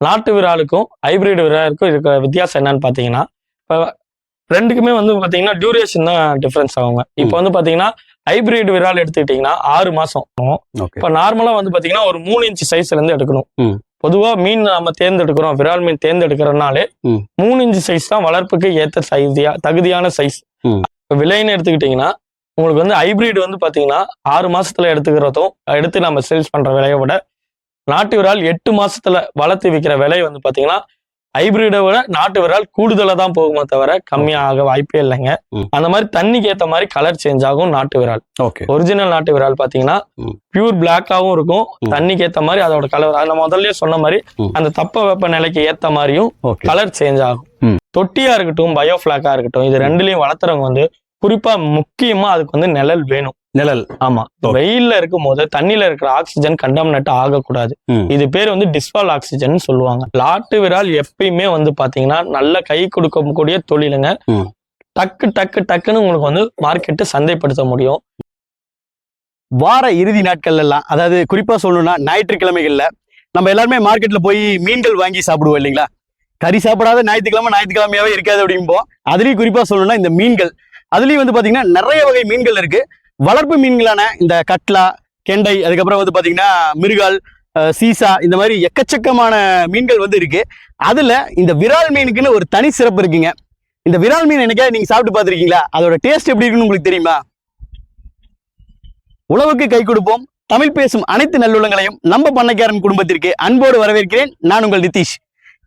நாட்டு விராலுக்கும் ஹைபிரிட் விராலுக்கும் இருக்கிற வித்தியாசம் என்னன்னு பாத்தீங்கன்னா இப்போ ரெண்டுக்குமே வந்து பாத்தீங்கன்னா டியூரேஷன் தான் டிஃபரன்ஸ் ஆகுங்க இப்போ வந்து பாத்தீங்கன்னா ஹைபிரிட் விரால் எடுத்துக்கிட்டீங்கன்னா ஆறு மாசம் ஓகே இப்போ நார்மலா வந்து பாத்தீங்கன்னா ஒரு மூணு இன்ச் சைஸ்ல இருந்து எடுக்கணும் ம். பொதுவா மீன் நம்ம தேர்ந்தெடுக்கிறோம் விரால் மீன் தேர்ந்தெடுக்கிறனாலே. மூணு இன்ச் சைஸ் தான் வளர்ப்புக்கு ஏத்த சைஸியா தகுதியான சைஸ். இப்போ விலைன்னு எடுத்துக்கிட்டீங்கன்னா உங்களுக்கு வந்து ஹைபிரிட் வந்து பாத்தீங்கன்னா ஆறு மாசத்துல எடுத்துக்கிறதும் எடுத்து நம்ம சேல்ஸ் பண்ற விலையை விட நாட்டு விரால் எட்டு மாசத்துல வளர்த்து விற்கிற விலை வந்து பாத்தீங்கன்னா ஹைபிரிடை விட நாட்டு விரால் கூடுதலா தான் போகுமே தவிர கம்மியாக வாய்ப்பே இல்லைங்க. அந்த மாதிரி தண்ணிக்கு ஏத்த மாதிரி கலர் சேஞ்ச் ஆகும் நாட்டு விரால் ஒரிஜினல் நாட்டு விரால் பாத்தீங்கன்னா ம். பியூர் பிளாக்காவும் இருக்கும். தண்ணிக்கு ஏத்த மாதிரி அதோட கலர் அதை நான் முதல்லயே சொன்ன மாதிரி. அந்த தப்ப வெப்ப நிலைக்கு ஏத்த மாதிரியும் கலர் சேஞ்ச் ஆகும். தொட்டியா இருக்கட்டும் பயோஃபிளாக்கா இருக்கட்டும் இது ரெண்டுலயும் வளர்த்துறவங்க வந்து குறிப்பா முக்கியமா அதுக்கு வந்து நிழல் வேணும் நிழல். ஆமா. வெயில்ல இருக்கும் போது தண்ணியில இருக்கிற ஆக்சிஜன் கண்டம்னட் ஆகக்கூடாது. இது பேர் வந்து டிஸ்பால் ஆக்சிஜன் சொல்லுவாங்க. லாட்டு விரால் எப்பயுமே வந்து பாத்தீங்கன்னா நல்ல கை கொடுக்கக்கூடிய தொழிலுங்க. டக்கு டக்கு டக்குன்னு உங்களுக்கு வந்து மார்க்கெட்டு சந்தைப்படுத்த முடியும். வார இறுதி நாட்கள்ல எல்லாம் அதாவது குறிப்பா சொல்லணும்னா ஞாயிற்றுக்கிழமைகள்ல நம்ம எல்லாருமே மார்க்கெட்ல போய் மீன்கள் வாங்கி சாப்பிடுவோம் இல்லைங்களா? கறி சாப்பிடாத ஞாயிற்றுக்கிழமை ஞாயிற்றுக்கிழமையாவே இருக்காது அப்படிம்போம். அதுலயும் குறிப்பா சொல்லணும்னா இந்த மீன்கள். அதுலயும் வந்து பாத்தீங்கன்னா நிறைய வகை மீன்கள் இருக்கு. வளர்ப்பு மீன்களான இந்த கட்லா கெண்டை அதுக்கப்புறம் வந்து பார்த்தீங்கன்னா மிருகால் சீசா இந்த மாதிரி எக்கச்சக்கமான மீன்கள் வந்து இருக்கு. அதில் இந்த விரால் மீனுக்குன்னு ஒரு தனி சிறப்பு இருக்குங்க. இந்த விரால் மீன் என்னைக்காவது நீங்க சாப்பிட்டு பார்த்துருக்கீங்களா? அதோட டேஸ்ட் எப்படி இருக்குன்னு உங்களுக்கு தெரியுமா? உழவுக்கு கை கொடுப்போம் தமிழ் பேசும் அனைத்து நல்லுள்ளங்களையும் நம்ம பண்ணைக்காரன் குடும்பத்திற்கு அன்போடு வரவேற்கிறேன். நான் உங்கள் நிதிஷ்.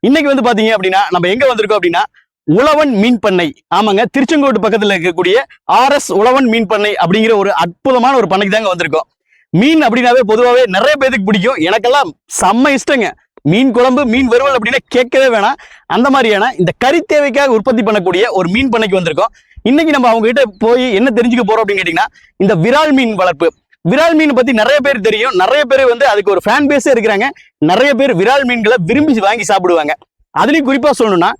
இன்னைக்கு வந்து பார்த்தீங்க அப்படின்னா நம்ம எங்கே வந்திருக்கோம் அப்படின்னா உழவன் மீன் பண்ணை. ஆமாங்க திருச்செங்கோட்டு பக்கத்துல இருக்கக்கூடிய ஆர்எஸ் உழவன் மீன் பண்ணை அப்படிங்கிற ஒரு அற்புதமான ஒரு பண்ணைக்கு தாங்க வந்திருக்கோம். மீன் அப்படின்னாவே பொதுவாகவே நிறைய பேருக்கு பிடிக்கும். எனக்கெல்லாம் செம்ம இஷ்டங்க. மீன் குழம்பு மீன் வறுவல் அப்படின்னா கேட்கவே வேணாம். அந்த மாதிரியான இந்த கறி தேவைக்காக உற்பத்தி பண்ணக்கூடிய ஒரு மீன் பண்ணைக்கு வந்திருக்கோம். இன்னைக்கு நம்ம அவங்க கிட்ட போய் என்ன தெரிஞ்சுக்க போறோம் அப்படின்னு கேட்டீங்கன்னா இந்த விரால் மீன் வளர்ப்பு. விரால் மீன் பத்தி நிறைய பேர் தெரியும். நிறைய பேர் வந்து அதுக்கு ஒரு ஃபேன் பேஸே இருக்கிறாங்க. நிறைய பேர் விரால் மீன்களை விரும்பி வாங்கி சாப்பிடுவாங்க. அதுலயும் குறிப்பா சொல்லணும்னா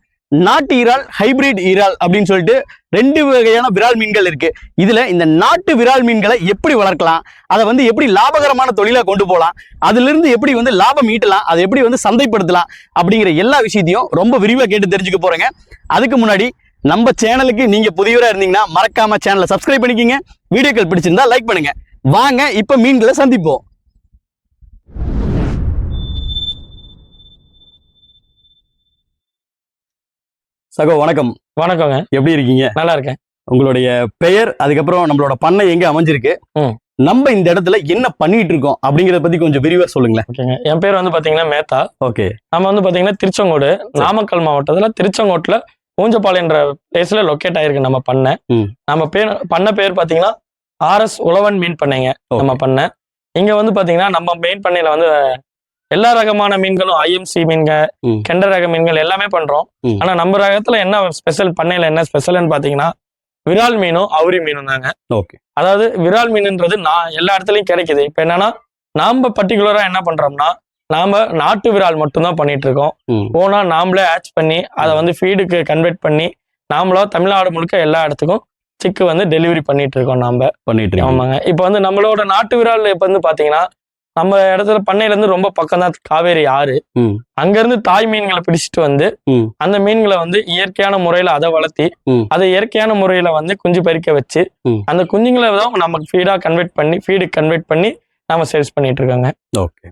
நாட்டு இறால் ஹைபிரிட் இறால் அப்படின்னு சொல்லிட்டு ரெண்டு வகையான விரால் மீன்கள் இருக்கு. இதுல இந்த நாட்டு விரால் மீன்களை எப்படி வளர்க்கலாம் அதை வந்து எப்படி லாபகரமான தொழிலா கொண்டு போகலாம் அதுல இருந்து எப்படி வந்து லாபம் ஈட்டலாம் அதை எப்படி வந்து சந்தைப்படுத்தலாம் அப்படிங்கிற எல்லா விஷயத்தையும் ரொம்ப விரிவாக கேட்டு தெரிஞ்சுக்க போறேங்க. அதுக்கு முன்னாடி நம்ம சேனலுக்கு நீங்க புதியவராக இருந்தீங்கன்னா மறக்காம சேனலை சப்ஸ்கிரைப் பண்ணிக்கிங்க. வீடியோக்கள் பிடிச்சிருந்தா லைக் பண்ணுங்க. வாங்க இப்ப மீன்களை சந்திப்போம். சகோ வணக்கம். வணக்கங்க. எப்படி இருக்கீங்க? நல்லா இருக்கேன் உங்களுடைய பெயர் அதுக்கப்புறம் நம்மளோட பண்ணை எங்க அமைஞ்சிருக்கு. நம்ம இந்த இடத்துல என்ன பண்ணிட்டு இருக்கோம் அப்படிங்கறத பத்தி கொஞ்சம் விரிவா சொல்லுங்களேன். ஓகேங்க. என் பேர் வந்து பாத்தீங்கன்னா மேத்தா. ஓகே. நம்ம வந்து பாத்தீங்கன்னா திருச்செங்கோடு நாமக்கல் மாவட்டத்துல திருச்செங்கோட்டுல ஊஞ்சப்பால் என்ற பிளேஸ்ல லொக்கேட் ஆயிருக்கு நம்ம பண்ணை. நம்ம பேர் பண்ண பேர் பாத்தீங்கன்னா ஆர்எஸ் உழவன் மீன் பண்ணைங்க நம்ம பண்ணை. இங்க வந்து பாத்தீங்கன்னா நம்ம மீன் பண்ணையில வந்து எல்லா ரகமான மீன்களும் ஐஎம்சி மீன்கள். கெண்ட ரக மீன்கள் எல்லாமே பண்றோம். ஆனா நம்ம ரகத்துல என்ன ஸ்பெஷல் பண்ணையில என்ன ஸ்பெஷல்னு பாத்தீங்கன்னா விரால் மீனும் அவுரி மீனும் தாங்க. ஓகே. அதாவது விரால் மீனுன்றது நான் எல்லா இடத்துலயும் கிடைக்குது. இப்ப என்னன்னா நாம பர்டிகுலரா என்ன பண்றோம்னா நாம நாட்டு விரால் மட்டும்தான் பண்ணிட்டு இருக்கோம். ஓனா நாமளே ஆச் பண்ணி அதை வந்து ஃபீடுக்கு கன்வெர்ட் பண்ணி நாமளா தமிழ்நாடு முழுக்க எல்லா இடத்துக்கும் சிக்கு வந்து டெலிவரி பண்ணிட்டு இருக்கோம் நாம. பண்ணிட்டு இருக்கீங்க ஆமாங்க. இப்போ வந்து நம்மளோட நாட்டு விரால் இப்ப வந்து பாத்தீங்கன்னா நம்ம இடத்துல பண்ணையில இருந்து ரொம்ப பக்கம் தான் காவேரி ஆறு. அங்க இருந்து தாய் மீன்களை பிடிச்சிட்டு வந்து. அந்த மீன்களை வந்து இயற்கையான முறையில அதை வளர்த்தி. அதை இயற்கையான முறையில வந்து குஞ்சு பறிக்க வச்சு. அந்த குஞ்சுங்களை தான் நமக்கு ஃபீடா கன்வெர்ட் பண்ணி ஃபீடு கன்வெர்ட் பண்ணி நாம சேல்ஸ் பண்ணிட்டு இருக்காங்க ஓகே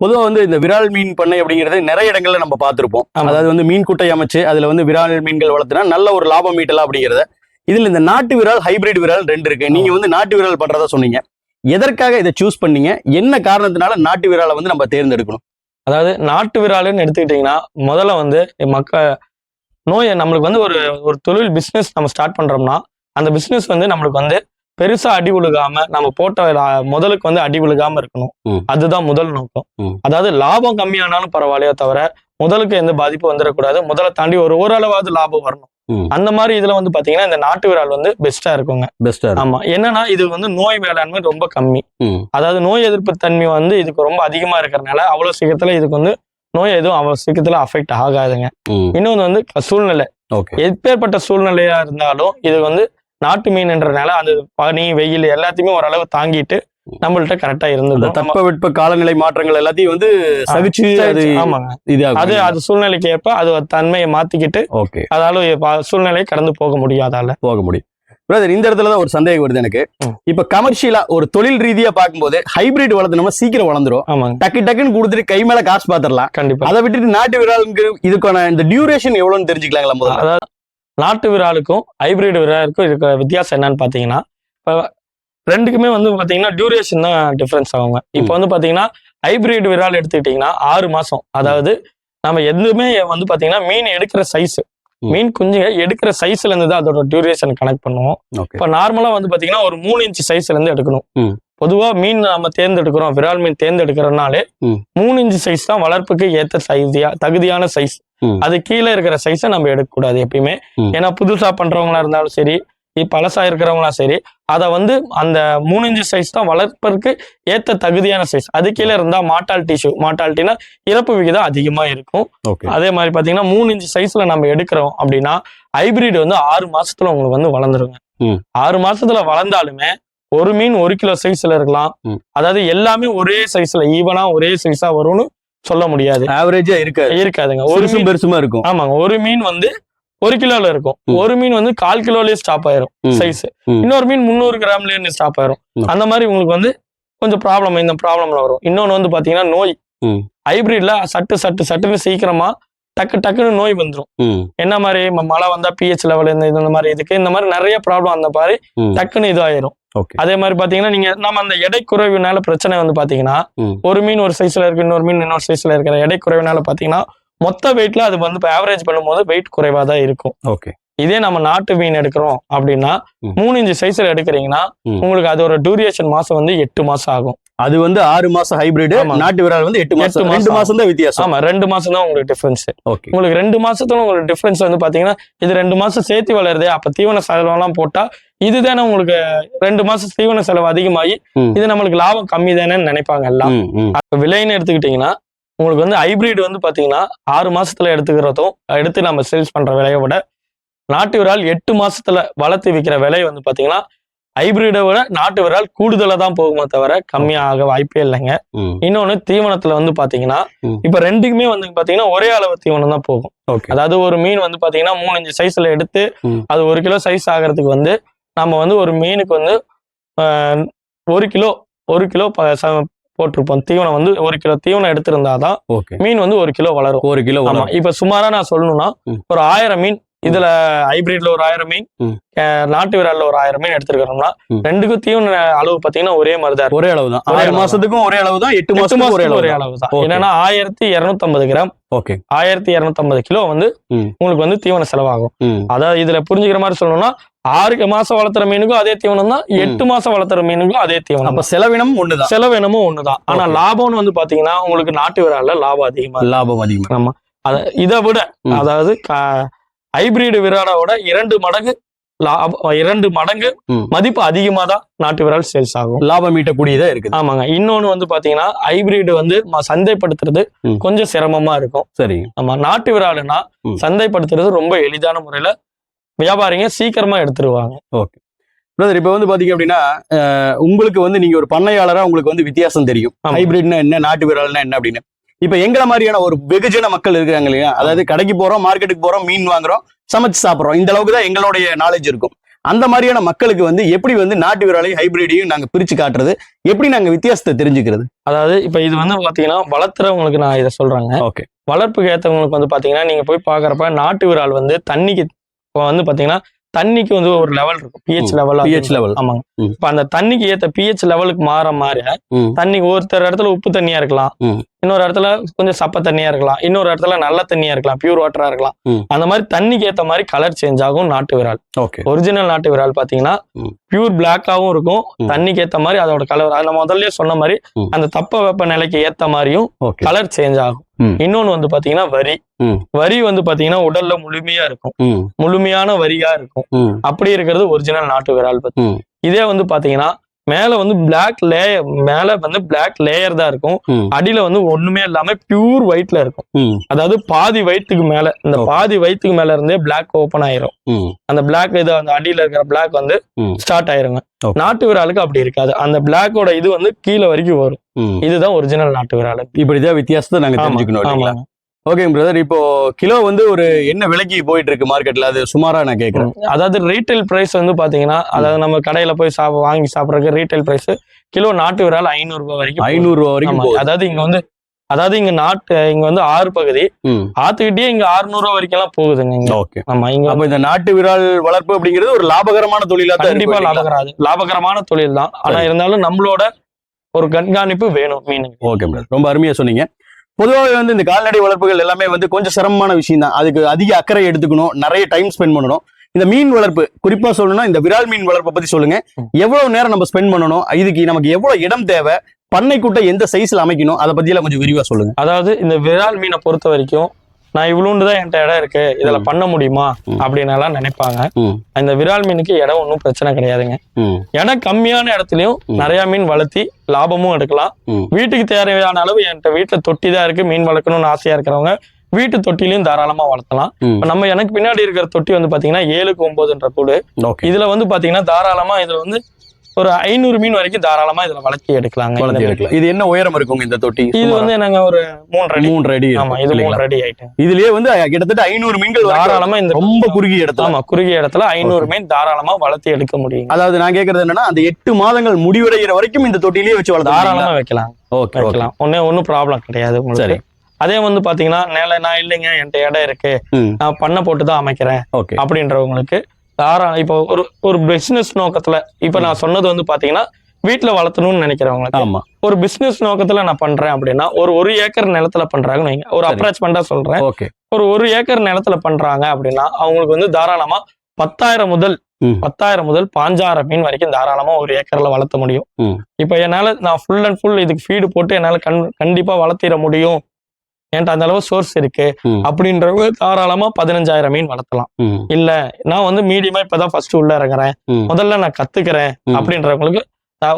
பொதுவா வந்து இந்த விரால் மீன் பண்ணை அப்படிங்கறது நிறைய இடங்கள்ல நம்ம பார்த்திருப்போம். அதாவது வந்து மீன் குட்டை அமைச்சு அதுல வந்து விரால் மீன்கள் வளர்த்துனா நல்ல ஒரு லாபம் ஈட்டலாம் அப்படிங்கறத இதுல இந்த நாட்டு விரால் ஹைபிரிட் விரால் ரெண்டு இருக்கு நீங்க வந்து நாட்டு விரால் பண்றதா சொன்னீங்க எதற்காக இதை சூஸ் பண்ணீங்க? என்ன காரணத்தினால நாட்டு விராலை வந்து நம்ம தேர்ந்தெடுக்கணும்? அதாவது நாட்டு விராலுன்னு எடுத்துக்கிட்டிங்கன்னா முதல்ல வந்து மக்க நோயை நம்மளுக்கு வந்து ஒரு ஒரு தொழில் பிஸ்னஸ் நம்ம ஸ்டார்ட் பண்ணுறோம்னா அந்த பிஸ்னஸ் வந்து நம்மளுக்கு வந்து பெருசா அடி விழுகாம நம்ம போட்ட முதலுக்கு வந்து அடி விழுகாம இருக்கணும். அதுதான் முதல் நோக்கம். அதாவது லாபம் கம்மியானாலும் பரவாயில்லையோ தவிர முதலுக்கு எந்த பாதிப்பும் வந்துடக்கூடாது. முதலை தாண்டி ஒரு ஓரளவாவது லாபம் வரணும். அந்த மாதிரி இதுல வந்து பாத்தீங்கன்னா இந்த நாட்டு விரால் வந்து பெஸ்டா இருக்குங்க. பெஸ்டா ஆமா. என்னன்னா இது வந்து நோய் மேலாண்மை ரொம்ப கம்மி. அதாவது நோய் எதிர்ப்பு தன்மை வந்து இதுக்கு ரொம்ப அதிகமா இருக்கிறனால அவ்வளவு சீக்கிரத்துல இதுக்கு வந்து நோய் எதுவும் அவ்வளவு சீக்கிரத்துல அஃபெக்ட் ஆகாதுங்க. இன்னொன்று வந்து சூழ்நிலை. ஓகே. எப்பேற்பட்ட சூழ்நிலையா இருந்தாலும் இது வந்து நாட்டு மீன்ன்றனால அந்த பனி வெயில் எல்லாத்தையுமே ஓரளவு தாங்கிட்டு நம்மள்ட்ட கரெக்டா நம்ம- தட்பவெட்ப காலநிலை மாற்றங்கள் எல்லாத்தையும் வந்து சகிச்சு அது ஆமாங்க. அது அது சூழ்நிலைக்கு ஏற்ப அது தன்மையை மாத்திக்கிட்டு ஓகே. அதால சூழ்நிலையை கடந்து போக முடியும் அதால. போக முடியும். பிரதர் இந்த இடத்துல தான் ஒரு சந்தேகம் வருது எனக்கு. இப்ப கமர்ஷியலா ஒரு தொழில் ரீதியா பார்க்கும்போது ஹைபிரிட் வளர்த்தனமா சீக்கிரம் வளர்ந்துரும். ஆமாங்க. டக்கு டக்குன்னு கொடுத்துட்டு கை மேல காசு பாத்திரலாம். கண்டிப்பா. அதை விட்டுட்டு நாட்டு விராலுக்கு இதுக்கான இந்த டியூரேஷன் எவ்வளவுன்னு தெரிஞ்சுக்கலாங்களா முதல்ல? அதாவது நாட்டு விராலுக்கும் ஹைபிரிட் விராலுக்கும் இருக்கிற வித்தியாசம் என்னன்னு பாத்தீங்கன்னா இப்போ ரெண்டுக்குமே வந்து பாத்தீங்கன்னா டியூரேஷன் தான் டிஃபரன்ஸ் ஆகுங்க. இப்போ வந்து பாத்தீங்கன்னா ஹைபிரிட் விரால் எடுத்துக்கிட்டீங்கன்னா ஆறு மாசம். அதாவது நம்ம எதுவுமே வந்து பாத்தீங்கன்னா மீன் எடுக்கிற சைஸ். மீன் குஞ்சுங்க எடுக்கிற சைஸ்ல இருந்து தான் அதோட டியூரேஷன் கனெக்ட் பண்ணுவோம். இப்போ நார்மலா வந்து பாத்தீங்கன்னா ஒரு மூணு இன்ச் சைஸ்ல இருந்து எடுக்கணும். ம். பொதுவா மீன் நம்ம தேர்ந்தெடுக்கிறோம் விரால் மீன் தேர்ந்தெடுக்கிறனாலே. மூணு இன்ச் சைஸ் தான் வளர்ப்புக்கு ஏத்த சைஸியா தகுதியான சைஸ். அது கீழே இருக்கிற சைஸை நம்ம எடுக்கக்கூடாது எப்பயுமே. ஏன்னா புதுசா பண்றவங்களா இருந்தாலும் சரி பழசா இருக்கிறவங்களா சரி அதை வந்து அந்த மூணு இன்ச்சு சைஸ் தான் வளர்ப்பதற்கு ஏத்த தகுதியான சைஸ் அது கீழே இருந்தா மாட்டாலிட்டி ஷூ மாட்டாலிட்டினா இறப்பு விகிதம் அதிகமா இருக்கும் அதே மாதிரி பாத்தீங்கன்னா மூணு இன்ச்சு சைஸ்ல நம்ம எடுக்கிறோம் அப்படின்னா ஹைபிரிட் வந்து ஆறு மாசத்துல உங்களுக்கு வந்து வளர்ந்துருங்க. ஆறு மாசத்துல வளர்ந்தாலுமே ஒரு மீன் ஒரு கிலோ சைஸ்ல இருக்கலாம். அதாவது எல்லாமே ஒரே சைஸ்ல ஈவனா ஒரே சைஸா வரும்னு சொல்ல முடியாது ஆவரேஜா இருக்காது இருக்காதுங்க ஒரு மீன் பெருசுமா இருக்கும் ஆமாங்க ஒரு மீன் வந்து ஒரு கிலோல இருக்கும். ஒரு மீன் வந்து கால் கிலோலயே ஸ்டாப் ஆயிரும். சைஸ். இன்னொரு மீன் முந்நூறு கிராம்லயே ஸ்டாப் ஆயிரும். அந்த மாதிரி உங்களுக்கு வந்து கொஞ்சம் ப்ராப்ளம் இந்த ப்ராப்ளம்ல வரும் இன்னொன்னு வந்து பாத்தீங்கன்னா நோய். ஹைபிரிட்ல சட்டு சட்டு சட்டுன்னு சீக்கிரமா டக்கு டக்குன்னு நோய் வந்துரும் ம், என்ன மாதிரி மழை வந்தா பிஹெச் லெவல் இந்த இந்த மாதிரி இதுக்கு இந்த மாதிரி நிறைய ப்ராப்ளம் அந்த மாதிரி. டக்குன்னு இதாயிரும் அதே மாதிரி பாத்தீங்கன்னா நீங்க நம்ம அந்த எடை குறைவுனால பிரச்சனை வந்து பாத்தீங்கன்னா. ஒரு மீன் ஒரு சைஸ்ல இருக்கு இன்னொரு மீன் இன்னொரு சைஸ்ல இருக்கிற எடை குறைவுனால பாத்தீங்கன்னா மொத்த வெயிட்ல அது வந்து இப்போ ஆவரேஜ் பண்ணும்போது வெயிட் குறைவா தான் இருக்கும் ஓகே இதே நம்ம நாட்டு மீன் எடுக்கிறோம் அப்படின்னா. மூணு இன்ச்சு சைஸ்ல எடுக்கிறீங்கன்னா. உங்களுக்கு அதோட டூரியேஷன் மாசம் வந்து எட்டு மாசம் ஆகும் அது வந்து ஆறு மாசம் ஹைபிரிட். நாட்டு விரால் வந்து எட்டு மாசம் ரெண்டு மாசம். தான் வித்தியாசம். ஆமா ரெண்டு மாசம் தான் உங்களுக்கு டிஃபரன்ஸ் ஓகே உங்களுக்கு ரெண்டு மாசத்துல உங்களுக்கு டிஃபரன்ஸ் வந்து பாத்தீங்கன்னா இது ரெண்டு மாசம் சேர்த்து வளருதே அப்ப தீவன செலவெல்லாம் போட்டா இதுதானே உங்களுக்கு ரெண்டு மாசம் தீவன செலவு அதிகமாகி. இது நம்மளுக்கு லாபம் கம்மி தானேன்னு நினைப்பாங்க எல்லாம். விலைன்னு எடுத்துக்கிட்டீங்கன்னா உங்களுக்கு வந்து ஹைபிரிட் வந்து பாத்தீங்கன்னா ஆறு மாசத்துல எடுத்துக்கிறதும் எடுத்து நம்ம சேல்ஸ் பண்ற விலையை விட நாட்டு விரால் எட்டு மாசத்துல வளர்த்து விற்கிற விலை வந்து பாத்தீங்கன்னா ஹைபிரிடை விட நாட்டு விரால் கூடுதலா தான் போகுமே தவிர கம்மியாக வாய்ப்பே இல்லைங்க. இன்னொன்னு தீவனத்துல வந்து பாத்தீங்கன்னா. இப்ப ரெண்டுக்குமே வந்து பாத்தீங்கன்னா ஒரே அளவு தீவனம் தான் போகும் அதாவது ஒரு மீன் வந்து பாத்தீங்கன்னா மூணு இன்ச்சு சைஸ்ல எடுத்து. அது ஒரு கிலோ சைஸ் ஆகிறதுக்கு வந்து நம்ம வந்து ஒரு மீனுக்கு வந்து ஒரு கிலோ ஒரு கிலோ போட்டிருப்போம் தீவனம் வந்து ஒரு கிலோ தீவனம் எடுத்திருந்தாதான் மீன் வந்து ஒரு கிலோ வளரும் ஒரு கிலோ ஆமா. இப்ப சுமாரா நான் சொல்லணும்னா. ஒரு ஆயிரம் மீன் இதுல ஹைபிரிட்ல ஒரு ஆயிரம் மீன் நாட்டு விரால்ல ஒரு ஆயிரம் மீன் எடுத்துருக்கிறோம்னா ம். ரெண்டுக்கும் தீவன அளவு பாத்தீங்கன்னா ஒரே மாதிரி தான். ஒரே அளவு தான் ஆறு மாசத்துக்கும் ஒரே அளவு தான் எட்டு மாசத்துக்கும் ஒரே ஒரே அளவு தான். என்னன்னா ஆயிரத்தி இருநூத்தம்பது கிராம் ஓகே ஆயிரத்தி இருநூத்தம்பது கிலோ வந்து. உங்களுக்கு வந்து தீவன செலவாகும் அதாவது இதுல புரிஞ்சுக்கிற மாதிரி சொல்லணும்னா ஆறு மாசம் வளர்த்துற மீனுக்கும் அதே தீவனம் தான் எட்டு மாசம் வளர்த்துற மீனுக்கும் அதே தீவனம் அப்ப தான். செலவினம் ஒண்ணுதான் செலவு என்னமோ ஒண்ணுதான் ஆனா. லாபம்னு வந்து பாத்தீங்கன்னா உங்களுக்கு நாட்டு விரால்ல லாபம் அதிகமா. லாபம் அதிகமா அத இதை விட. அதாவது ஹைபிரிட் விராலோட இரண்டு மடங்கு லாபம் இரண்டு மடங்கு. மதிப்பு அதிகமா தான் நாட்டு விரால் சேல்ஸ் ஆகும். லாபம் ஈட்டக்கூடியதா இருக்குது. ஆமாங்க. இன்னொன்னு வந்து பாத்தீங்கன்னா ஹைபிரிட் வந்து சந்தைப்படுத்துறது. கொஞ்சம் சிரமமா இருக்கும். சரி. ஆமா நாட்டு விராலுனா. சந்தைப்படுத்துறது ரொம்ப எளிதான முறையில வியாபாரிங்க சீக்கிரமா எடுத்துருவாங்க. பிரதர் இப்ப வந்து பாத்தீங்க அப்படின்னா உங்களுக்கு வந்து நீங்க ஒரு பண்ணையாளரா உங்களுக்கு வந்து வித்தியாசம் தெரியும். ஹைபிரிட்னா என்ன நாட்டு விரால்னா என்ன அப்படின்னு. இப்ப எங்களை மாதிரியான ஒரு வெகுஜன மக்கள் இருக்காங்க இல்லையா? அதாவது கடைக்கு போறோம் மார்க்கெட்டுக்கு போறோம் மீன் வாங்குறோம் சமைச்சு சாப்பிடுறோம். இந்த அளவுக்கு தான் எங்களுடைய நாலேஜ் இருக்கும். அந்த மாதிரியான மக்களுக்கு வந்து எப்படி வந்து நாட்டு விராலையும் ஹைபிரிடையும் நாங்க பிரிச்சு காட்டுறது? எப்படி நாங்க வித்தியாசத்தை தெரிஞ்சுக்கிறது? அதாவது இப்ப இது வந்து பாத்தீங்கன்னா வளர்த்துறவங்களுக்கு நான் இதை சொல்றேங்க. ஓகே வளர்ப்புக்கு ஏத்தவங்களுக்கு வந்து பாத்தீங்கன்னா நீங்க போய் பாக்குறப்ப நாட்டு விரால் வந்து தண்ணிக்கு வந்து பாத்தீங்கன்னா தண்ணிக்கு வந்து ஒரு லெவல் இருக்கும். PH level pH level. ஆமாங்க. இப்ப அந்த தண்ணிக்கு ஏத்த பிஹெச் லெவலுக்கு மாற மாற. தண்ணி ஒருத்தர் இடத்துல உப்பு தண்ணியா இருக்கலாம். இன்னொரு இடத்துல கொஞ்சம் சப்ப தண்ணியா இருக்கலாம் இன்னொரு இடத்துல நல்ல தண்ணியா இருக்கலாம் பியூர் வாட்டரா இருக்கலாம். அந்த மாதிரி தண்ணிக்கு ஏத்த மாதிரி கலர் சேஞ்ச் ஆகும் நாட்டு விரால் ஒரிஜினல் நாட்டு விரால் பாத்தீங்கன்னா. பியூர் பிளாக்காவும் இருக்கும். தண்ணிக்கு ஏத்த மாதிரி அதோட கலர் அந்த முதல்ல சொன்ன மாதிரி. அந்த தப்ப வெப்ப நிலைக்கு ஏத்த மாதிரியும் கலர் சேஞ்ச் ஆகும். இன்னொன்னு வந்து பாத்தீங்கன்னா வரி. வரி வந்து பாத்தீங்கன்னா உடல்ல முழுமையா இருக்கும் முழுமையான வரியா இருக்கும் அப்படி இருக்கிறது ஒரிஜினல் நாட்டு விரால் பத்தி. இதே வந்து பாத்தீங்கன்னா மேல வந்து பிளாக் லேயர் மேல வந்து பிளாக் லேயர் தான் இருக்கும். அடியில வந்து ஒண்ணுமே இல்லாம பியூர் ஒயிட்ல இருக்கும். அதாவது பாதி வயிற்றுக்கு மேல இந்த. பாதி வயிற்றுக்கு மேல இருந்தே பிளாக் ஓபன் ஆயிரும். அந்த பிளாக் இது அந்த அடியில இருக்கிற பிளாக் வந்து. ஸ்டார்ட் ஆயிருங்க. நாட்டு விராலுக்கு அப்படி இருக்காது. அந்த பிளாக்கோட இது வந்து கீழே வரைக்கும் வரும். இதுதான் ஒரிஜினல் நாட்டு விராலு இப்படிதான் வித்தியாசத்தை நாங்க தெரிஞ்சுக்கணும் இல்லைங்களா ஆமாங்க. ஓகே பிரதர் இப்போ கிலோ வந்து ஒரு என்ன விலைக்கு போயிட்டு இருக்கு மார்க்கெட்ல அது சுமாரா நான் கேக்குறேன். ம். அதாவது ரீட்டைல் பிரைஸ் வந்து பாத்தீங்கன்னா அதாவது நம்ம கடையில போய் சாப்ப வாங்கி சாப்பிடறதுக்கு ரீட்டைல் பிரைஸ் கிலோ நாட்டு விரால் ஐநூறு ரூபாய் வரைக்கும். ஐநூறு ரூபா வரைக்கும் அதாவது இங்க வந்து அதாவது இங்க நாட்டு இங்க வந்து ஆறு பகுதி. ஆத்துக்கிட்டே இங்க 600 ரூபா வரைக்கும் எல்லாம் போகுதுங்க இங்க. ஓகே ஆமா இங்க அப்ப இந்த நாட்டு விரால் வளர்ப்பு அப்படிங்கிறது ஒரு லாபகரமான தொழிலா கண்டிப்பா லாபகராது லாபகரமான தொழில் தான். ஆனா. இருந்தாலும் நம்மளோட ஒரு கண்காணிப்பு வேணும் மீனுக்கு. ஓகே ரொம்ப அருமையா சொன்னீங்க. பொதுவாகவே வந்து இந்த கால்நடை வளர்ப்புகள் எல்லாமே வந்து கொஞ்சம் சிரமமான விஷயம் தான் அதுக்கு அதிக அக்கறை எடுத்துக்கணும் நிறைய டைம் ஸ்பெண்ட் பண்ணணும். இந்த மீன் வளர்ப்பு குறிப்பா சொல்லணும்னா இந்த விரால் மீன் வளர்ப்பை பத்தி சொல்லுங்க. எவ்வளவு நேரம் நம்ம ஸ்பெண்ட் பண்ணணும்? இதுக்கு நமக்கு எவ்வளவு இடம் தேவை? பண்ணை பண்ணைக்குட்டை எந்த சைஸ்ல அமைக்கணும்? அதை பத்தி எல்லாம் கொஞ்சம் விரிவா சொல்லுங்க. அதாவது இந்த விரால் மீனை பொறுத்த வரைக்கும் நான் இவ்வளோண்டு தான் என்கிட்ட இடம் இருக்கு இதுல. பண்ண முடியுமா. அப்படின்னு எல்லாம் நினைப்பாங்க ம். இந்த விரால் மீனுக்கு இடம் ஒன்றும் பிரச்சனை கிடையாதுங்க இடம் கம்மியான இடத்துலயும். நிறைய மீன் வளர்த்தி லாபமும் எடுக்கலாம். வீட்டுக்கு தேவையான அளவு என்கிட்ட வீட்டுல தொட்டி தான் இருக்கு மீன் வளர்க்கணும்னு ஆசையா இருக்கிறவங்க வீட்டு தொட்டிலையும் தாராளமா வளர்த்தலாம் நம்ம எனக்கு பின்னாடி இருக்கிற தொட்டி வந்து பாத்தீங்கன்னா ஏழுக்கு ஒன்பதுன்ற கூடு இதுல வந்து பாத்தீங்கன்னா தாராளமா இதுல வந்து ஒரு ஐநூறு மீன் வரைக்கும் தாராளமா இதுல வளர்த்தி எடுக்கலாங்க. வளர்த்தி மீன். எடுக்கலாம். இது என்ன உயரம் இருக்குங்க இந்த தொட்டி? இது வந்து நாங்க ஒரு மூன்று அடி. மூன்று அடி ஆமா இருக்கும் இது? மூன்று அடி ஆயிட்டு இதுலயே வந்து கிட்டத்தட்ட ஐநூறு மீன்கள் தாராளமா இந்த ரொம்ப குறுகிய இடத்துல. ஆமா குறுகிய இடத்துல ஐநூறு மீன் தாராளமா வளர்த்தி எடுக்க முடியும் அதாவது நான் கேக்குறது என்னன்னா அந்த எட்டு மாதங்கள் முடிவடைகிற வரைக்கும் இந்த தொட்டிலேயே வச்சு வளர்த்தலாம் தாராளமா வைக்கலாம். ஓகே வைக்கலாம். ஒன்னே ஒன்றும் ப்ராப்ளம் கிடையாது சரி. உங்களுக்கு அதே வந்து பாத்தீங்கன்னா நேல நான் இல்லைங்க என்கிட்ட இடம் இருக்கு. நான் பண்ண போட்டு தான் அமைக்கிறேன். அப்படின்றவங்களுக்கு தாராளம் இப்போ ஒரு ஒரு பிசினஸ் நோக்கத்துல இப்போ நான் சொன்னது வந்து பாத்தீங்கன்னா வீட்டுல வளர்த்தணும்னு நினைக்கிறவங்களுக்கு ஆமா ஒரு பிசினஸ் நோக்கத்துல நான் பண்றேன் அப்படின்னா ஒரு ஒரு ஏக்கர் நிலத்துல பண்றாங்கன்னு வைங்க ஒரு. அப்ராச்மெண்டா சொல்றேன் ஓகே ஒரு ஒரு ஏக்கர் நிலத்துல பண்றாங்க அப்படின்னா அவங்களுக்கு வந்து தாராளமா பத்தாயிரம் முதல். பத்தாயிரம் முதல் பாஞ்சாயிரம் மீன் வரைக்கும் தாராளமா ஒரு ஏக்கர்ல வளர்த்த முடியும். இப்போ என்னால நான் ஃபுல் அண்ட் ஃபுல் இதுக்கு ஃபீடு போட்டு என்னால கண் கண்டிப்பா வளர்த்திட முடியும் என்கிட்ட அந்த அளவு சோர்ஸ் இருக்கு. அப்படின்றவங்க தாராளமா பதினஞ்சாயிரம் மீன் வளர்த்தலாம் இல்ல நான் வந்து மீடியமா இப்பதான் ஃபர்ஸ்ட் உள்ள இறங்குறேன். முதல்ல நான் கத்துக்கிறேன். அப்படின்றவங்களுக்கு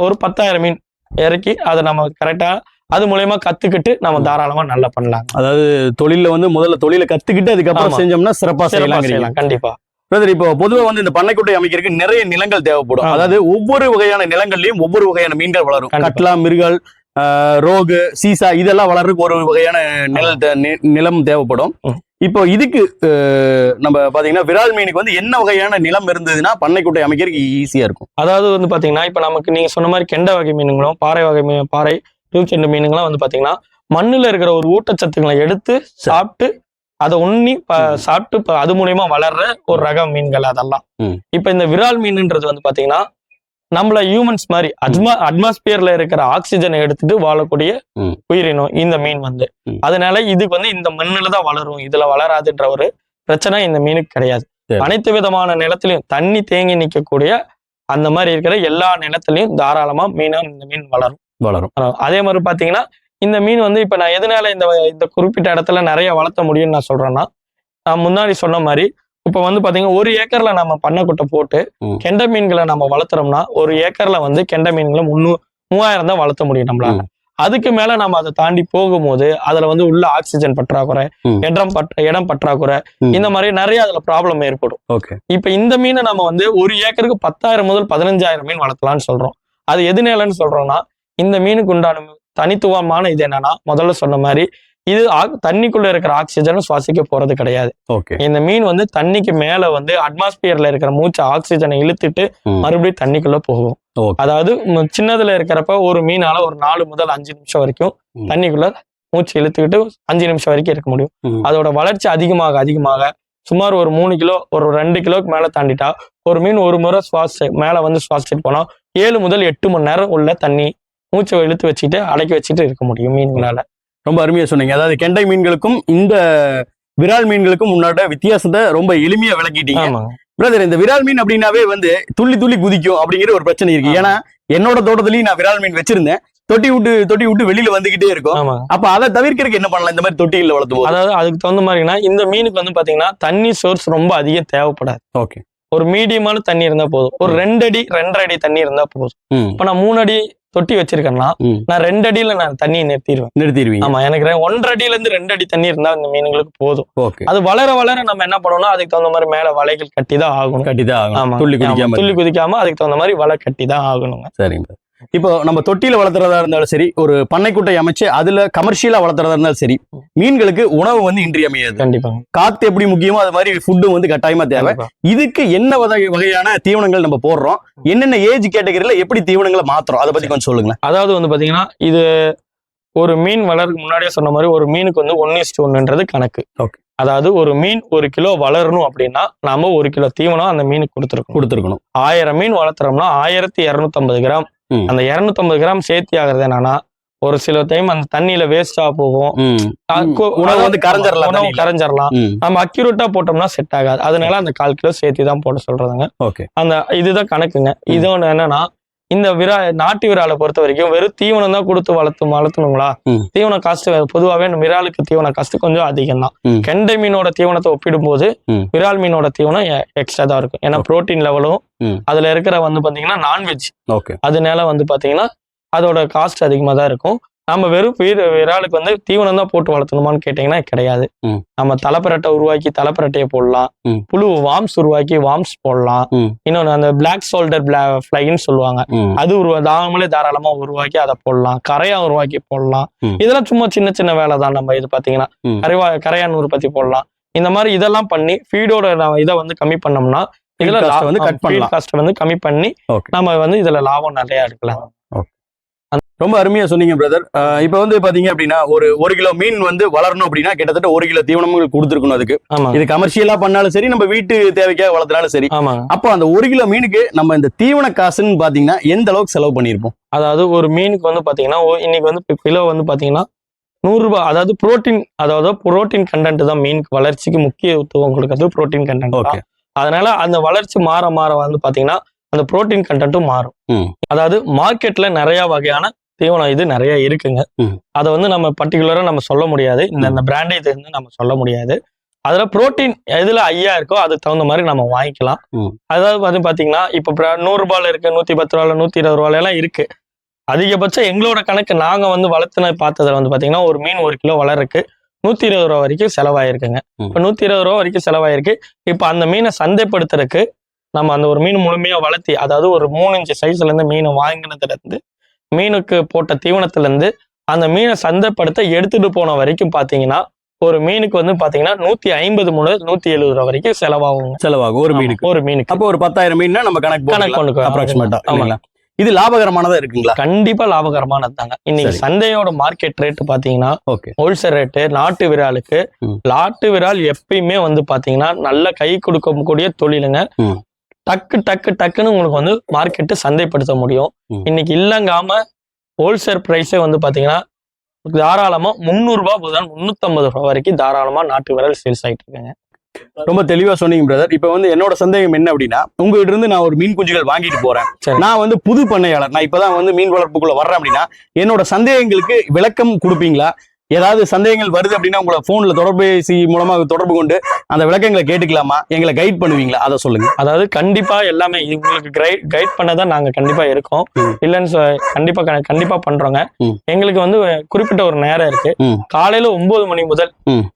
ஒரு பத்தாயிரம் மீன் இறக்கி அதை நம்ம கரெக்டா அது மூலயமா கத்துக்கிட்டு நம்ம. தாராளமா நல்லா பண்ணலாம் அதாவது தொழில வந்து முதல்ல தொழிலை கத்துக்கிட்டு அதுக்கப்புறம். செஞ்சோம்னா சிறப்பா செய்யலாம் கண்டிப்பா பிரதர் இப்போ பொதுவா வந்து இந்த பண்ணைக்குட்டை அமைக்கிறதுக்கு நிறைய நிலங்கள் தேவைப்படும். அதாவது ஒவ்வொரு வகையான நிலங்கள்லயும் ஒவ்வொரு வகையான மீன்கள் வளரும். கட்லா மிருகல் ரோகு சீசா இதெல்லாம் வளர்றதுக்கு ஒரு வகையான நிழல் நிலம் தேவைப்படும். இப்போ இதுக்கு நம்ம பாத்தீங்கன்னா விரால் மீனுக்கு வந்து என்ன வகையான நிலம் இருந்ததுன்னா பண்ணைக்குட்டை அமைக்கிறதுக்கு ஈஸியா இருக்கும் அதாவது வந்து பாத்தீங்கன்னா இப்ப நமக்கு நீங்க சொன்ன மாதிரி கெண்டை வகை மீனுங்களும் பாறை வகை மீன் பாறை டியூப்செண்டு மீனுங்களாம் வந்து பாத்தீங்கன்னா மண்ணுல இருக்கிற ஒரு ஊட்டச்சத்துக்களை எடுத்து சாப்பிட்டு அதை உண்ணி. சாப்பிட்டு அது மூலியமா வளர்ற ஒரு ரக மீன்கள் அதெல்லாம். இப்ப இந்த விரால் மீன்ன்றது வந்து பாத்தீங்கன்னா நம்மள ஹியூமன்ஸ் மாதிரி அட்மா அட்மாஸ்பியர்ல இருக்கிற ஆக்சிஜனை எடுத்துட்டு வாழக்கூடிய. உயிரினம் இந்த மீன் வந்து. அதனால இதுக்கு வந்து இந்த மண்ணுல தான் வளரும் இதுல வளராதுன்ற ஒரு பிரச்சனை இந்த மீனுக்கு கிடையாது. அனைத்து விதமான நிலத்திலையும் தண்ணி தேங்கி நிக்கக்கூடிய அந்த மாதிரி இருக்கிற எல்லா நிலத்திலையும் தாராளமா மீனா இந்த மீன் வளரும் வளரும் அதே மாதிரி பாத்தீங்கன்னா இந்த மீன் வந்து இப்ப நான் எதனால இந்த இந்த குறிப்பிட்ட இடத்துல நிறைய வளர்த்த முடியும்னு நான் சொல்றேன்னா நான் முன்னாடி சொன்ன மாதிரி இப்ப வந்து பாத்தீங்கன்னா ஒரு ஏக்கர்ல நம்ம பண்ணைக்குட்டை போட்டு. கெண்டை மீன்களை நம்ம வளர்த்துறோம்னா ஒரு ஏக்கர்ல வந்து கெண்டை மீன்களை முன்னூ மூவாயிரம் தான் வளர்த்த முடியும் நம்மளால அதுக்கு மேல நம்ம அதை தாண்டி போகும்போது அதுல வந்து உள்ள ஆக்சிஜன் பற்றாக்குறை. இடம் பற்ற இடம் பற்றாக்குறை. இந்த மாதிரி நிறைய அதுல ப்ராப்ளம் ஏற்படும் ஓகே இப்ப இந்த மீனை நம்ம வந்து ஒரு ஏக்கருக்கு பத்தாயிரம் முதல் பதினஞ்சாயிரம் மீன் வளர்த்தலாம்னு சொல்றோம் அது எது நிலைன்னு சொல்றோம்னா இந்த மீனுக்கு உண்டான தனித்துவமான இது என்னன்னா முதல்ல சொன்ன மாதிரி இது ஆக்- தண்ணிக்குள்ள இருக்கிற ஆக்சிஜனும் சுவாசிக்க போறது கிடையாது இந்த மீன் வந்து தண்ணிக்கு மேல வந்து அட்மாஸ்பியர்ல இருக்கிற மூச்சு ஆக்சிஜனை இழுத்துட்டு. மறுபடியும் தண்ணிக்குள்ள போகும். அதாவது சின்னதுல இருக்கிறப்ப ஒரு மீனால ஒரு நாலு முதல் அஞ்சு நிமிஷம் வரைக்கும். தண்ணிக்குள்ள மூச்சு இழுத்துக்கிட்டு அஞ்சு நிமிஷம் வரைக்கும் இருக்க முடியும். அதோட வளர்ச்சி அதிகமாக அதிகமாக சுமார் ஒரு மூணு கிலோ ஒரு ரெண்டு கிலோக்கு மேல தாண்டிட்டா ஒரு மீன் ஒரு முறை சுவாசி மேல வந்து சுவாசிச்சுட்டு போனா ஏழு முதல் எட்டு மணி நேரம் உள்ள தண்ணி மூச்சை இழுத்து வச்சுட்டு அடக்கி வச்சுட்டு இருக்க முடியும் மீன்களால ரொம்ப அருமையா சொன்னீங்க. அதாவது கெண்டை மீன்களுக்கும் இந்த விரால் மீன்களுக்கும் முன்னாடி வித்தியாசத்தை ரொம்ப எளிமையா விளக்கிட்டீங்க. பிரதர் இந்த விரால் மீன் அப்படின்னாவே வந்து துள்ளி துள்ளி குதிக்கும் அப்படிங்கிற ஒரு பிரச்சனை இருக்கு. ஏன்னா என்னோட தோட்டத்திலயும் நான் விரால் மீன் வச்சிருந்தேன். தொட்டி விட்டு தொட்டி விட்டு வெளியில வந்துகிட்டே இருக்கும். அப்ப அதை தவிர்க்கிறதுக்கு என்ன பண்ணலாம்? இந்த மாதிரி தொட்டிகளில் வளர்த்து போது அதாவது அதுக்கு தகுந்த மாதிரினா இந்த மீனுக்கு வந்து பாத்தீங்கன்னா தண்ணி சோர்ஸ் ரொம்ப அதிகம் தேவைப்படாது. ஓகே ஒரு மீடியமான தண்ணி இருந்தா போதும். ஒரு ரெண்டு அடி ரெண்டரை அடி தண்ணி இருந்தா போதும். இப்ப நான் மூணு அடி தொட்டி வச்சிருக்கேன்னா. நான் ரெண்டு அடியில நான் தண்ணியை நிறுத்திடுவேன். நிறுத்திடுவீங்க. ஆமா எனக்கு ஒன்றரை அடியில இருந்து ரெண்டு அடி தண்ணி இருந்தா இந்த மீனுங்களுக்கு போதும். அது வளர வளர நம்ம என்ன பண்ணணும்னா அதுக்கு தகுந்த மாதிரி மேல வலைகள் கட்டி தான் ஆகணும். கட்டிதான் ஆகணும். ஆமா துள்ளி. குதிக்காம துள்ளி குதிக்காம அதுக்கு தகுந்த மாதிரி வலை கட்டி தான் ஆகணுங்க. சரிங்க இப்போ நம்ம தொட்டியில வளர்த்துறதா இருந்தாலும் சரி ஒரு பண்ணைக்குட்டை அமைச்சு அதுல கமர்ஷியலா வளர்த்துறதா இருந்தாலும் சரி மீன்களுக்கு உணவு வந்து இன்றியமையாது. கண்டிப்பாங்க. காத்து எப்படி முக்கியமோ அது மாதிரி ஃபுட்டும் வந்து கட்டாயமா தேவை. கண்டிப்பா. இதுக்கு என்ன வகை வகையான தீவனங்கள் நம்ம போடுறோம்? என்னென்ன ஏஜ் கேட்டகரியில எப்படி தீவனங்களை மாத்துறோம்? அதை பத்தி கொஞ்சம் சொல்லுங்களேன். அதாவது வந்து பாத்தீங்கன்னா இது ஒரு மீன் வளருக்கு முன்னாடியே சொன்ன மாதிரி ஒரு மீனுக்கு வந்து ஒன்னு இஸ்டு ஒன்னுன்றது கணக்கு. Okay. அதாவது ஒரு மீன் ஒரு கிலோ வளரணும் அப்படின்னா நாம ஒரு கிலோ தீவனம் அந்த மீனுக்கு கொடுத்துருக்கோம் கொடுத்துருக்கணும். ஆயிரம் மீன் வளர்த்துறோம்னா ஆயிரத்தி இரநூத்தம்பது கிராம் ம். அந்த இரநூத்தம்பது கிராம் சேர்த்தி ஆகுறது என்னன்னா ஒரு சில டைம் அந்த தண்ணியில வேஸ்டா போகும். உணவு வந்து கரைஞ்சிரலாம் உணவு தண்ணியில. கரைஞ்சிரலாம். ம். நம்ம அக்யூரேட்டா போட்டோம்னா செட் ஆகாது. அதனால அந்த கால் கிலோ சேர்த்தி தான் போட சொல்றதுங்க ஓகே. அந்த இதுதான் கணக்குங்க. இது ஒண்ணு என்னன்னா இந்த விரா நாட்டு விராலை பொறுத்த வரைக்கும் வெறும் தீவனம் தான் கொடுத்து வளர்த்து வளர்த்தணுங்களா. தீவன காஸ்ட் பொதுவாகவே விராலுக்கு தீவன காஸ்ட் கொஞ்சம் அதிகம் தான். கெண்டை மீனோட தீவனத்தை ஒப்பிடும்போது. விரால் மீனோட தீவனம் எக்ஸ்ட்ரா தான் இருக்கும் ஏன்னா புரோட்டீன் லெவலும். அதுல இருக்கிற வந்து பாத்தீங்கன்னா நான்வெஜ் அதனால வந்து பாத்தீங்கன்னா அதோட காஸ்ட் அதிகமா தான் இருக்கும் நம்ம வெறும் வீர விராலுக்கு வந்து தீவனம் தான் போட்டு வளர்த்தணுமான்னு கேட்டீங்கன்னா கிடையாது. நம்ம தலைப்பரட்டை உருவாக்கி தலைப்பரட்டையை போடலாம். புழு வாம்ஸ் உருவாக்கி வாம்ஸ் போடலாம். இன்னொன்னு அந்த பிளாக் சோல்டர் ஃபிளைன்னு சொல்லுவாங்க. அது உருவா தாமலே தாராளமா உருவாக்கி அதை போடலாம் கரையான் உருவாக்கி போடலாம். இதெல்லாம் சும்மா சின்ன சின்ன வேலை தான் நம்ம இது பாத்தீங்கன்னா. கரைவா கரையான் உற்பத்தி போடலாம் இந்த மாதிரி இதெல்லாம் பண்ணி ஃபீடோட இதை வந்து கம்மி பண்ணோம்னா இதுல வந்து cut பண்ணலாம். காஸ்ட் வந்து கம்மி பண்ணி. நம்ம வந்து இதுல லாபம் நிறைய எடுக்கலாம் ரொம்ப அருமையா சொன்னீங்க பிரதர் இப்போ வந்து பாத்தீங்க அப்படின்னா ஒரு ஒரு கிலோ மீன் வந்து வளரணும் அப்படின்னா கிட்டத்தட்ட ஒரு கிலோ தீவனங்கள் கொடுத்துருக்கணும் அதுக்கு. இது கமர்ஷியலா பண்ணாலும் சரி நம்ம வீட்டு தேவைக்காக வளர்த்தினாலும் சரி. அப்போ அந்த ஒரு கிலோ மீனுக்கு நம்ம இந்த தீவன காசுன்னு பாத்தீங்கன்னா எந்த அளவுக்கு செலவு பண்ணியிருப்போம்? அதாவது ஒரு மீனுக்கு வந்து பாத்தீங்கன்னா இன்னைக்கு வந்து கிலோ வந்து பாத்தீங்கன்னா நூறு ரூபாய் அதாவது புரோட்டீன் அதாவது புரோட்டீன் கண்டென்ட் தான் மீனுக்கு வளர்ச்சிக்கு முக்கியத்துவம் கொடுக்கறது புரோட்டீன் கண்டென்ட் ஓகே. தான் அதனால அந்த வளர்ச்சி மாற மாற வந்து பாத்தீங்கன்னா அந்த புரோட்டீன் கண்டென்ட்டும் மாறும். அதாவது மார்க்கெட்ல நிறைய வகையான தீவனம் இது நிறைய இருக்குங்க. அதை வந்து நம்ம பர்டிகுலரா நம்ம சொல்ல முடியாது. இந்த பிராண்டை இது நம்ம சொல்ல முடியாது. அதுல புரோட்டீன் எதுல ஐயா இருக்கோ அதுக்கு தகுந்த மாதிரி நம்ம வாங்கிக்கலாம். அதாவது வந்து பாத்தீங்கன்னா இப்ப நூறு ரூபாயில இருக்கு நூத்தி பத்து ரூபாயில நூத்தி இருபது ரூபாயில எல்லாம் இருக்கு. அதிகபட்சம் எங்களோட கணக்கு நாங்க வந்து வளர்த்துன பார்த்ததுல வந்து பாத்தீங்கன்னா ஒரு மீன் ஒரு கிலோ வளருக்கு நூத்தி இருபது ரூபா வரைக்கும் செலவாயிருக்குங்க. இப்ப நூத்தி இருபது ரூபா வரைக்கும் செலவாயிருக்கு. இப்ப அந்த மீனை சந்தைப்படுத்துறதுக்கு நம்ம அந்த ஒரு மீன் முழுமையா வளர்த்தி அதாவது ஒரு மூணு இன்ச்சு சைஸ்ல இருந்து மீனை வாங்கினதுல இருந்து மீனுக்கு போட்ட தீவனத்துல இருந்து அந்த மீனை சந்தைப்படுத்த எடுத்துட்டு போன வரைக்கும் பாத்தீங்கன்னா ஒரு மீனுக்கு வந்து பாத்தீங்கன்னா நூத்தி ஐம்பது முதல் நூத்தி எழுபது ரூபா வரைக்கும் செலவாகுங்க. செலவாகும் ஒரு மீனுக்கு. ஒரு மீனுக்கு. அப்போ ஒரு பத்தாயிரம் மீன்னா நம்ம கணக்கு கணக்கு கொண்டு அப்ராக்சிமேட்டா ஆமா. இல்லைங்களா? இது லாபகரமானதா இருக்குங்களா? கண்டிப்பா லாபகரமானது தாங்க இன்னைக்கு. சந்தையோட மார்க்கெட் ரேட் பாத்தீங்கன்னா ஓகே. ஹோல்சேல் ரேட்டு நாட்டு விராலுக்கு. நாட்டு விரால் எப்பயுமே வந்து பாத்தீங்கன்னா நல்ல கை கொடுக்கக்கூடிய தொழிலுங்க. டக்கு டக்கு டக்குன்னு உங்களுக்கு வந்து மார்க்கெட்டு சந்தைப்படுத்த முடியும். இன்னைக்கு இல்லங்காம ஹோல்சேல் பிரைஸே வந்து பாத்தீங்கன்னா தாராளமா முந்நூறு ரூபாய் முதல் முன்னூத்தம்பது ரூபாய் வரைக்கும் தாராளமா நாட்டு விரல் சேல்ஸ் ஆயிட்டு இருக்குங்க. ரொம்ப தெளிவா சொன்னீங்க பிரதர் இப்போ வந்து என்னோட சந்தேகம் என்ன அப்படின்னா உங்ககிட்ட இருந்து நான் ஒரு மீன் குஞ்சுகள் வாங்கிட்டு போறேன். நான் வந்து புது பண்ணையாளர். நான் இப்பதான் வந்து மீன் வளர்ப்புக்குள்ள வர்றேன் அப்படின்னா என்னோட சந்தேகங்களுக்கு விளக்கம் கொடுப்பீங்களா? ஏதாவது சந்தேகங்கள் வருது அப்படின்னா உங்களை போன்ல தொடர்பேசி மூலமா தொடர்பு கொண்டு அந்த விளக்கங்களை கேட்டுக்கலாமா எங்களை கைட் பண்ணுவீங்களா அதை சொல்லுங்க அதாவது கண்டிப்பா எல்லாமே உங்களுக்கு கைட் கைட் பண்ணதான் நாங்க கண்டிப்பா இருக்கோம். இல்லைன்னு சொ- கண்டிப்பா கண்டிப்பா பண்றோங்க. எங்களுக்கு வந்து குறிப்பிட்ட ஒரு நேரம் இருக்கு. காலையில ஒன்பது மணி முதல்.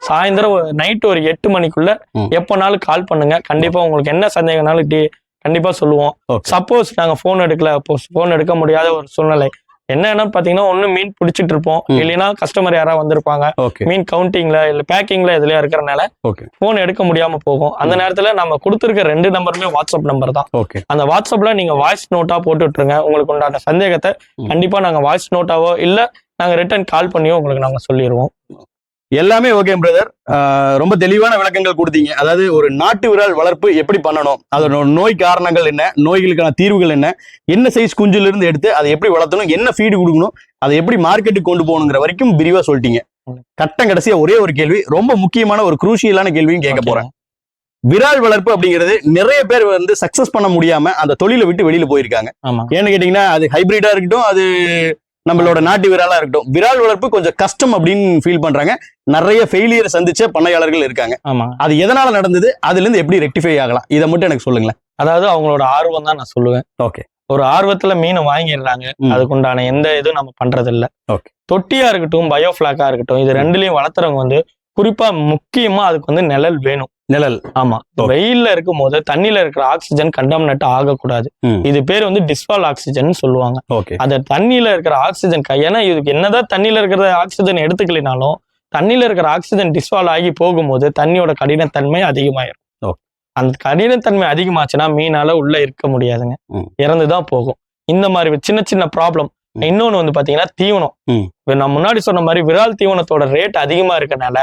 சாயந்தரம் நைட் ஒரு எட்டு மணிக்குள்ள. எப்போனாலும் கால் பண்ணுங்க கண்டிப்பா உங்களுக்கு என்ன சந்தேகம்னாலும் கண்டிப்பா சொல்லுவோம் சப்போஸ் நாங்க போன் எடுக்கல போன் எடுக்க முடியாத ஒரு சூழ்நிலை என்னன்னா பாத்தீங்கன்னா ஒண்ணு மீன் பிடிச்சிட்டு இருப்போம். இல்லைன்னா கஸ்டமர் யாராவது வந்திருப்பாங்க. மீன் கவுண்டிங்ல இல்ல பேக்கிங்ல எதுலயா இருக்கிறனால போன் எடுக்க முடியாம போகும். அந்த. நேரத்துல நம்ம கொடுத்துருக்க ரெண்டு நம்பருமே வாட்ஸ்அப் நம்பர் தான். அந்த வாட்ஸ்அப்ல நீங்க வாய்ஸ் நோட்டா போட்டு விட்டுருங்க. உங்களுக்கு உண்டான சந்தேகத்தை. கண்டிப்பா நாங்க வாய்ஸ் நோட்டாவோ இல்ல நாங்க ரிட்டர்ன் கால் பண்ணியோ உங்களுக்கு நாங்க சொல்லிடுவோம் எல்லாமே ஓகே பிரதர் ரொம்ப தெளிவான விளக்கங்கள் கொடுத்தீங்க. அதாவது ஒரு நாட்டு விரால் வளர்ப்பு எப்படி பண்ணணும்? அதோட நோய் காரணங்கள் என்ன? நோய்களுக்கான தீர்வுகள் என்ன? என்ன சைஸ் குஞ்சுல இருந்து எடுத்து அதை எப்படி வளர்த்தணும்? என்ன ஃபீடு கொடுக்கணும்? அதை எப்படி மார்க்கெட்டுக்கு கொண்டு போகணுங்கிற வரைக்கும் விரிவா சொல்லிட்டீங்க. கட்டம் கடைசியா ஒரே ஒரு கேள்வி ரொம்ப முக்கியமான ஒரு குரூசியலான கேள்வியும் கேட்க போறேன். விரால் வளர்ப்பு அப்படிங்கிறது நிறைய பேர் வந்து சக்சஸ் பண்ண முடியாம அந்த தொழிலை விட்டு வெளியில போயிருக்காங்க. ஏன்னு கேட்டீங்கன்னா அது ஹைபிரிடா இருக்கட்டும் அது நம்மளோட நாட்டு விராலா இருக்கட்டும். விரால் வளர்ப்பு கொஞ்சம் கஷ்டம் அப்படின்னு ஃபீல் பண்றாங்க. நிறைய ஃபெயிலியர் சந்திச்ச பண்ணையாளர்கள் இருக்காங்க. ஆமா. அது எதனால நடந்தது? அதுல இருந்து எப்படி ரெக்டிஃபை ஆகலாம்? இதை மட்டும் எனக்கு சொல்லுங்களேன். அதாவது அவங்களோட ஆர்வம் தான் நான் சொல்லுவேன். ஓகே ஒரு ஆர்வத்துல மீனை வாங்கிடுறாங்க. அதுக்குண்டான எந்த இதுவும் நம்ம பண்றது இல்ல. தொட்டியா இருக்கட்டும் பயோஃபிளாக்கா இருக்கட்டும் இது ரெண்டுலயும் வளர்த்துறவங்க வந்து குறிப்பா முக்கியமா அதுக்கு வந்து நிழல் வேணும். நிழல் ஆமா. வெயில்ல இருக்கும் போது தண்ணியில இருக்கிற ஆக்சிஜன் கண்டாமினேட் ஆகக்கூடாது. இது பேர் வந்து டிஸ்பால் ஆக்சிஜன் சொல்லுவாங்க அந்த தண்ணியில இருக்கிற ஆக்சிஜன் ஏன்னா இதுக்கு என்னதான் தண்ணியில இருக்கிற ஆக்சிஜன் எடுத்துக்கலினாலும் தண்ணியில இருக்கிற ஆக்சிஜன் டிஸ்வால் ஆகி போகும்போது தண்ணியோட கடினத்தன்மை அதிகமாயிரும். அந்த கடினத்தன்மை அதிகமாச்சுன்னா மீனால உள்ள இருக்க முடியாதுங்க. இறந்துதான் போகும் இந்த மாதிரி சின்ன சின்ன ப்ராப்ளம். இன்னொன்னு வந்து பாத்தீங்கன்னா தீவனம் நான் முன்னாடி சொன்ன மாதிரி விரால் தீவனத்தோட ரேட் அதிகமா இருக்கனால.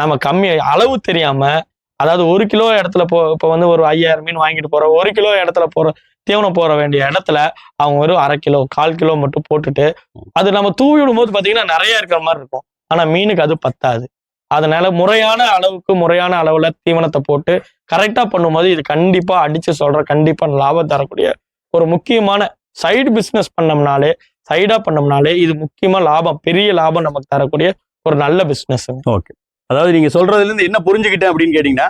நம்ம கம்மி அளவு தெரியாம அதாவது ஒரு கிலோ இடத்துல போ இப்போ வந்து ஒரு ஐயாயிரம் மீன் வாங்கிட்டு போறோம் ஒரு கிலோ இடத்துல போற தீவனம் போற வேண்டிய இடத்துல அவங்க வெறும் அரை கிலோ கால் கிலோ மட்டும் போட்டுட்டு அது நம்ம தூவி விடும்போது பாத்தீங்கன்னா நிறைய இருக்கிற மாதிரி இருக்கும். ஆனா மீனுக்கு அது பத்தாது. அதனால முறையான அளவுக்கு முறையான அளவுல தீவனத்தை போட்டு கரெக்டா பண்ணும்போது இது கண்டிப்பா அடிச்சு சொல்ற கண்டிப்பா லாபம் தரக்கூடிய ஒரு முக்கியமான சைடு பிஸ்னஸ் பண்ணோம்னாலே சைடா பண்ணோம்னாலே இது முக்கியமா லாபம் பெரிய லாபம் நமக்கு தரக்கூடிய ஒரு நல்ல பிசினஸ் அதாவது நீங்க சொல்றதுல இருந்து என்ன புரிஞ்சுக்கிட்டேன் அப்படின்னு கேட்டீங்கன்னா.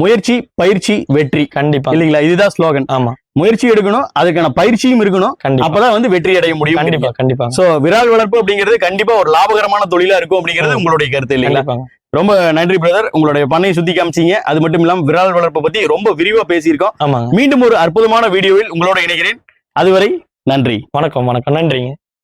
முயற்சி பயிற்சி வெற்றி. கண்டிப்பா. இல்லைங்களா? இதுதான் ஸ்லோகன். ஆமா. முயற்சி எடுக்கணும் அதுக்கான பயிற்சியும் இருக்கணும். அப்பதான் வந்து வெற்றி அடைய முடியும். கண்டிப்பா கண்டிப்பா. சோ விரால் வளர்ப்பு அப்படிங்கிறது கண்டிப்பா ஒரு லாபகரமான தொழிலா இருக்கும் அப்படிங்கிறது. உங்களுடைய கருத்து இல்லைங்களா? ரொம்ப நன்றி பிரதர் உங்களுடைய பண்ணையை சுத்தி காமிச்சீங்க. அது மட்டும் இல்லாம விரால் வளர்ப்பை பத்தி ரொம்ப விரிவா பேசியிருக்கோம். மீண்டும் ஒரு அற்புதமான வீடியோவில் உங்களோட இணைகிறேன். அதுவரை நன்றி. வணக்கம் வணக்கம். நன்றிங்க.